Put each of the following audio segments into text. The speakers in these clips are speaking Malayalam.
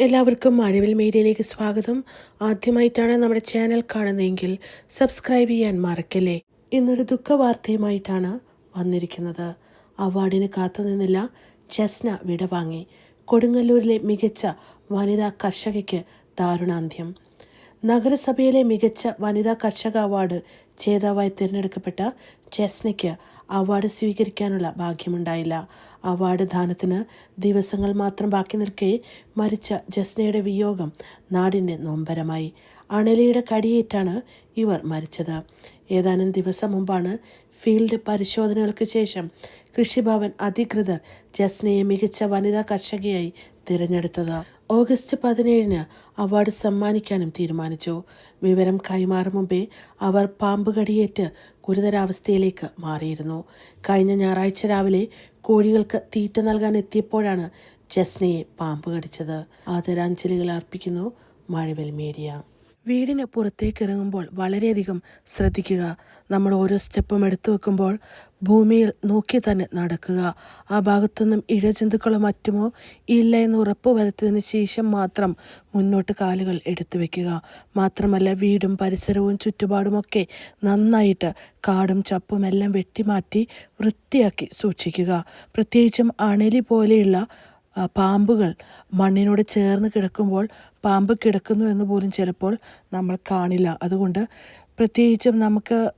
എല്ലാവർക്കും മഴവിൽ മീഡിയയിലേക്ക് സ്വാഗതം. ആദ്യമായിട്ടാണ് നമ്മുടെ ചാനൽ കാണുന്നതെങ്കിൽ സബ്സ്ക്രൈബ് ചെയ്യാൻ മറക്കല്ലേ? ഇന്നൊരു ദുഃഖ വാർത്തയുമായിട്ടാണ് വന്നിരിക്കുന്നത്. അവാർഡിന് കാത്തുനിന്നില്ല ജസ്ന വിടവാങ്ങി. കൊടുങ്ങല്ലൂരിലെ മികച്ച വനിതാ കർഷകയ്ക്ക് ദാരുണാന്ത്യം. നഗരസഭയിലെ മികച്ച വനിതാ കർഷക അവാർഡ് ജേതാവായി തിരഞ്ഞെടുക്കപ്പെട്ട ചെസ്നയ്ക്ക് അവാർഡ് സ്വീകരിക്കാനുള്ള ഭാഗ്യമുണ്ടായില്ല. അവാർഡ് ദാനത്തിന് ദിവസങ്ങൾ മാത്രം ബാക്കി നിൽക്കെ മരിച്ച ജസ്നയുടെ വിയോഗം നാടിന്റെ നൊമ്പരമായി. അണലിയുടെ കടിയേറ്റാണ് ഇവർ മരിച്ചത്. ഏതാനും ദിവസം മുമ്പാണ് ഫീൽഡ് പരിശോധനകൾക്ക് ശേഷം കൃഷിഭവൻ അധികൃതർ ജസ്നയെ മികച്ച വനിതാ കർഷകയായി തിരഞ്ഞെടുത്തത്. ഓഗസ്റ്റ് പതിനേഴിന് അവാർഡ് സമ്മാനിക്കാനും തീരുമാനിച്ചു. വിവരം കൈമാറും മുമ്പേ അവർ പാമ്പ് കടിയേറ്റ് ഗുരുതരാവസ്ഥയിലേക്ക് മാറിയിരുന്നു. കഴിഞ്ഞ ഞായറാഴ്ച രാവിലെ കോഴികൾക്ക് തീറ്റ നൽകാൻ എത്തിയപ്പോഴാണ് ജസ്നയെ പാമ്പ് കടിച്ചത് ആദരാഞ്ജലികൾ അർപ്പിക്കുന്നു മഴവിൽ മീഡിയ. വീടിന് പുറത്തേക്ക് ഇറങ്ങുമ്പോൾ വളരെയധികം ശ്രദ്ധിക്കുക. നമ്മൾ ഓരോ സ്റ്റെപ്പും എടുത്തു വെക്കുമ്പോൾ ഭൂമിയിൽ നോക്കി തന്നെ നടക്കുക. ആ ഭാഗത്തൊന്നും ഇഴജന്തുക്കളോ മറ്റുമോ ഇല്ല എന്ന് ഉറപ്പ് വരുത്തിയതിന് ശേഷം മാത്രം മുന്നോട്ട് കാലുകൾ എടുത്തു വെക്കുക. മാത്രമല്ല വീടും പരിസരവും ചുറ്റുപാടുമൊക്കെ നന്നായിട്ട് കാടും ചപ്പും എല്ലാം വെട്ടിമാറ്റി വൃത്തിയാക്കി സൂക്ഷിക്കുക. പ്രത്യേകിച്ചും അണലി പോലെയുള്ള പാമ്പുകൾ മണ്ണിനോട് ചേർന്ന് കിടക്കുമ്പോൾ പാമ്പ് കിടക്കുന്നു എന്ന് പോലും ചിലപ്പോൾ നമ്മൾ കാണില്ല. അതുകൊണ്ട് പ്രത്യേകിച്ചും നമുക്ക്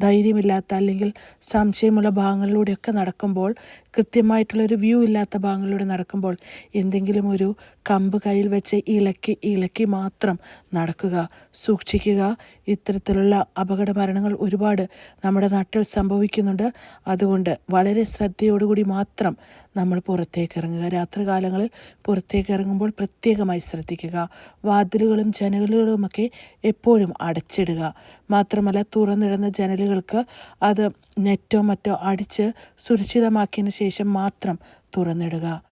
ധൈര്യമില്ലാത്ത അല്ലെങ്കിൽ സംശയമുള്ള ഭാഗങ്ങളിലൂടെയൊക്കെ നടക്കുമ്പോൾ കൃത്യമായിട്ടുള്ളൊരു വ്യൂ ഇല്ലാത്ത ഭാഗങ്ങളിലൂടെ നടക്കുമ്പോൾ എന്തെങ്കിലും ഒരു കമ്പ് കയ്യിൽ വെച്ച് ഇളക്കി ഇളക്കി മാത്രം നടക്കുക സൂക്ഷിക്കുക. ഇത്തരത്തിലുള്ള അപകട മരണങ്ങൾ ഒരുപാട് നമ്മുടെ നാട്ടിൽ സംഭവിക്കുന്നുണ്ട്. അതുകൊണ്ട് വളരെ ശ്രദ്ധയോടുകൂടി മാത്രം നമ്മൾ പുറത്തേക്ക് ഇറങ്ങുക രാത്രികാലങ്ങളിൽ പുറത്തേക്ക് ഇറങ്ങുമ്പോൾ പ്രത്യേകമായി ശ്രദ്ധിക്കുക. വാതിലുകളും ജനലുകളുമൊക്കെ എപ്പോഴും അടച്ചിടുക. മാത്രമല്ല തുറന്നിടുന്ന ജനലുകൾക്ക് അത് നെറ്റോ മറ്റോ അടിച്ച് സുരക്ഷിതമാക്കിയതിന് ശേഷം മാത്രം തുറന്നിടുക.